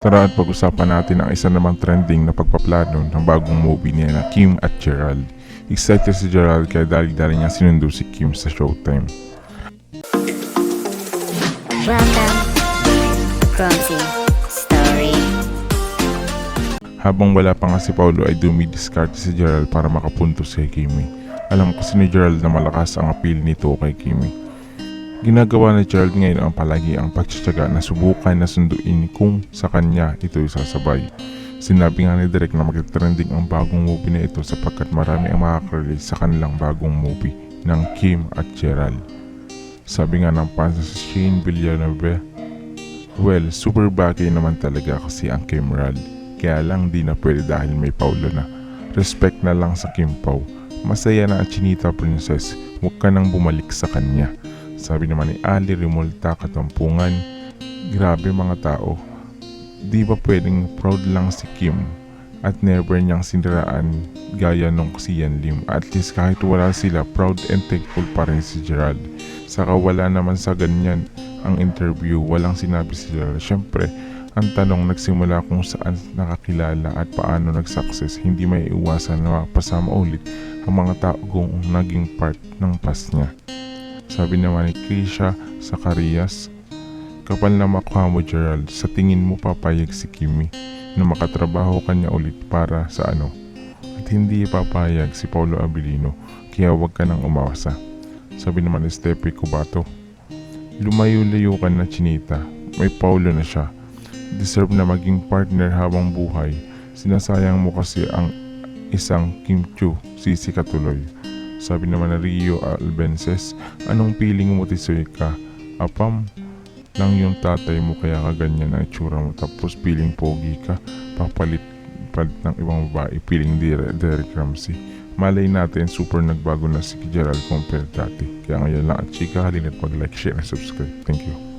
Tara at pag-usapan natin ang isa namang trending na pagpaplano ng bagong movie niya na Kim at Gerald. Excited si Gerald kaya dali-dali niya sinundo si Kim sa showtime. Welcome to Clumsy Story. Habang wala pa nga si Paulo ay dumidiskarte si Gerald para makapuntos kay Kimi. Alam ko si ni Gerald na malakas ang appeal nito kay Kimi. Ginagawa ni Gerald ngayon ang palagi ang pagtsatsaga na subukan na sunduin kung sa kanya ito sasabay. Sinabi nga ni Direk na magte-trending ang bagong movie na ito sapagkat marami ang makakarelate sa kanilang bagong movie ng Kim at Gerald. Sabi nga ng fans sa Shane Villanueva, Well, super bagay naman talaga kasi ang Kim Rad. Kaya lang di na pwede dahil may Paulo na. Respect na lang sa Kim Pao. Masaya na ang Chinita Princess. Huwag ka nang bumalik sa kanya. Sabi naman ni Ali Remolta Katampungan, Grabe mga tao. Di ba pwedeng proud lang si Kim at never niyang siniraan gaya nung si Yan Lim. At least kahit wala sila, proud and thankful pa rin si Gerald. Saka wala naman sa ganyan ang interview, walang sinabi si Gerald. Siyempre, ang tanong nagsimula kung saan nakakilala at paano nag-success, hindi may iwasan na mapasama ulit ang mga tao kung naging part ng past niya. Sabi naman ni Krisha Zacarias, Kapal na makuha mo Gerald, sa tingin mo papayag si Kimi na makatrabaho kanya ulit para sa ano? At hindi papayag si Paulo Abilino, kaya wag ka nang umawasa. Sabi naman ni Stepe Cubato, Lumayo-layo ka na Chinita, may Paulo na siya. Deserve na maging partner habang buhay. Sinasayang mo kasi ang isang Kim Chu, sisi ka tuloy. Sabi naman na Rio Albenses, anong feeling mo tisoy ka? Apam, lang yung tatay mo kaya ka ganyan ang itsura mo tapos feeling pogi ka, papalit palit ng ibang babae, feeling Derek, Ramsey. Malay natin super nagbago na si Gerald compare dati. Kaya ngayon lang at chika halina't mag-like, share, and subscribe. Thank you.